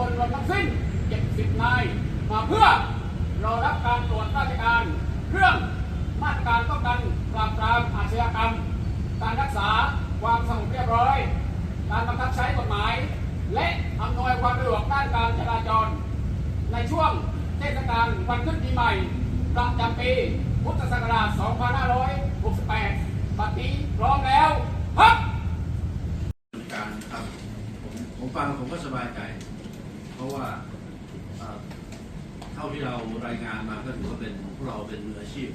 ลังพลรวมทั้งสิ้น 70 นาย มาเพื่อรอรับการตรวจราชการ เรื่องมาตรการป้องกันปราบปรามอาชญากรรม การรักษาความสงบเรียบร้อย การบังคับใช้กฎหมาย และอำนวยความสะดวกด้านการจราจร ในช่วงเทศกาลวันขึ้นปีใหม่ประจำปีพุทธศักราช 2568บัดนี้พร้อมแล้วครับการครับผมผมฟังผมก็สบายใจ ราะว่าเท่าที่เรารายงานมาก็ถือว่าเป็นพวกเราเป็นมืออาชีพ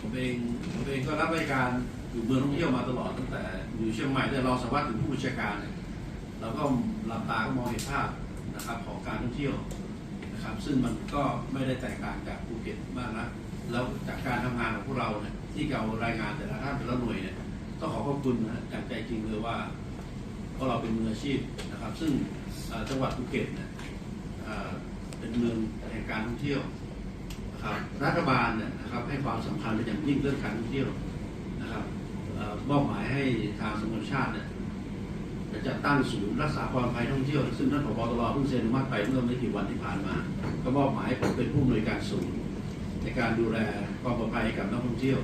ผมเองผมเองก็รับราชการอยู่เมืองท่องเที่ยวมาตลอดตั้งแต่อยู่เชียงใหม่แต่รองสารวัสดิ์ถึงผู้บัญชาการเนี่ยเราก็หลับตาก็มองเห็นภาพนะครับของการท่องเที่ยวนะครับ ซึ่งมันก็ไม่ได้แตกต่างจากภูเก็ตมากนะแล้วจากการทำงานของพวกเราเนี่ยที่เรารายงานแต่ละท่านแต่ละหน่วยเนี่ยต้องขอขอบคุณนะจากใจจริงเลยว่า เพราะเราเป็นมืออาชีพนะครับ ซึ่งจังหวัดภูเก็ตเนี่ยเป็นเมืองแห่งการท่องเที่ยวนะครับรัฐบาลเนี่ยนะครับให้ความสำคัญเป็นอย่างยิ่งเรื่องการท่องเที่ยวนะครับเอ่อมอบหมายให้ทางสำนักงานชาติเนี่ยจะจัดตั้งศูนย์รักษาความปลอดภัยท่องเที่ยว ซึ่งท่านผบตรเพิ่งเซ็นอนุมัติไปเมื่อไม่กี่วันที่ผ่านมา ก็มอบหมายให้ผมเป็นผู้อำนวยการศูนย์ในการดูแลความปลอดภัยกับนักท่องเที่ยว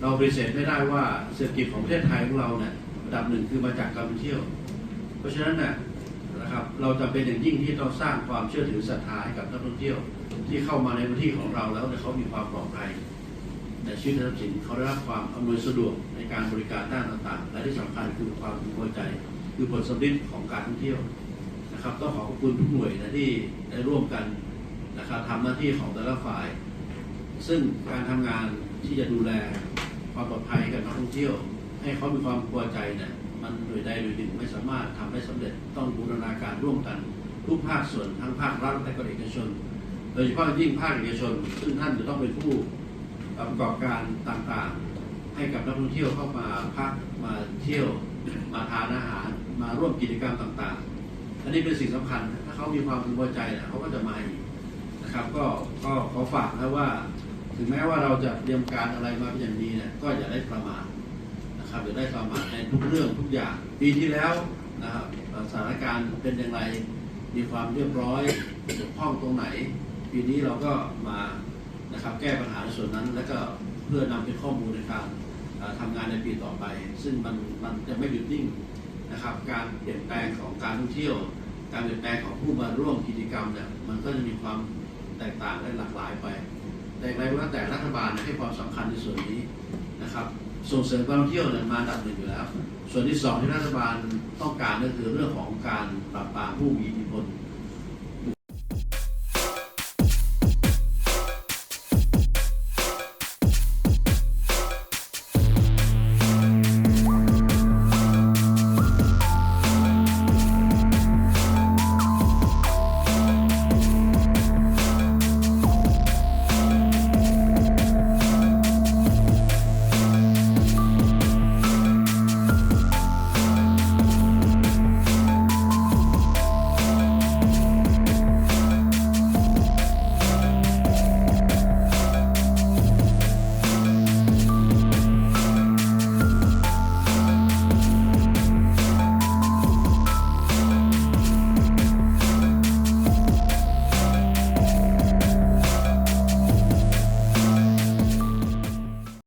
เราปฏิเสธไม่ได้ว่าเศรษฐกิจของประเทศไทยของเราเนี่ย อันดับหนึ่งคือมาจากการท่องเที่ยว เพราะฉะนั้นนะนะครับเราจำเป็นอย่างยิ่งที่ต้องสร้างความเชื่อถือศรัทธาให้กับนักท่องเที่ยว ที่เข้ามาในพื้นที่ของเราแล้วเนี่ยเขามีความปลอดภัยในชีวิตทรัพย์สินเขาได้รับความอำนวยสะดวกในการบริการด้านต่างๆ และที่สำคัญคือความพึงพอใจ คือผลสำลิดของการท่องเที่ยวนะครับต้องขอขอบคุณทุกหน่วยนะที่ได้ร่วมกันนะครับทำหน้าที่ของแต่ละฝ่าย ซึ่งการทำงานที่จะดูแลความปลอดภัยกับนักท่องเที่ยว ให้เขามีความพอใจเนี่ยมันโดยใดโดยหนึ่งไม่สามารถทำได้สำเร็จต้องบูรณาการร่วมกันทุกภาคส่วนทั้งภาครัฐและก็เอกชน โดยเฉพาะยิ่งภาคเอกชน ซึ่งท่านจะต้องเป็นผู้ประกอบการต่างๆ ให้กับนักท่องเที่ยวเข้ามาพักมาเที่ยวมาทานอาหารมาร่วมกิจกรรมต่างๆ อันนี้เป็นสิ่งสำคัญถ้าเขามีความพึงพอใจเนี่ยเขาก็จะมาอีกนะครับก็ก็ขอฝากนะว่า ถึงแม้ว่าเราจะเตรียมการอะไรมาเป็นอย่างดีเนี่ยก็อย่าได้ประมาท นะครับอย่าได้ประมาทในทุกเรื่องทุกอย่าง ปีที่แล้วนะครับสถานการณ์เป็นอย่างไรมีความเรียบร้อยบกพร่องตรงไหน ปีนี้เราก็มานะครับแก้ปัญหาในส่วนนั้น แล้วก็เพื่อนำเป็นข้อมูลในการเอ่อทำงานในปีต่อไป ซึ่งมันมันจะไม่หยุดนิ่งนะครับ การเปลี่ยนแปลงของการท่องเที่ยว การเปลี่ยนแปลงของผู้มาร่วมกิจกรรมเนี่ยมันก็จะมีความแตกต่างและหลากหลายไป แต่อย่างไรก็แล้วแต่รัฐบาลให้ความสำคัญในส่วนนี้นะครับ ส่งเสริมการท่องเที่ยวเนี่ยมาอัดับหนึ่งอยู่แล้ว ส่วนที่สองที่รัฐบาลต้องการก็คือเรื่องของการปราบปรามผู้มีอิทธิพล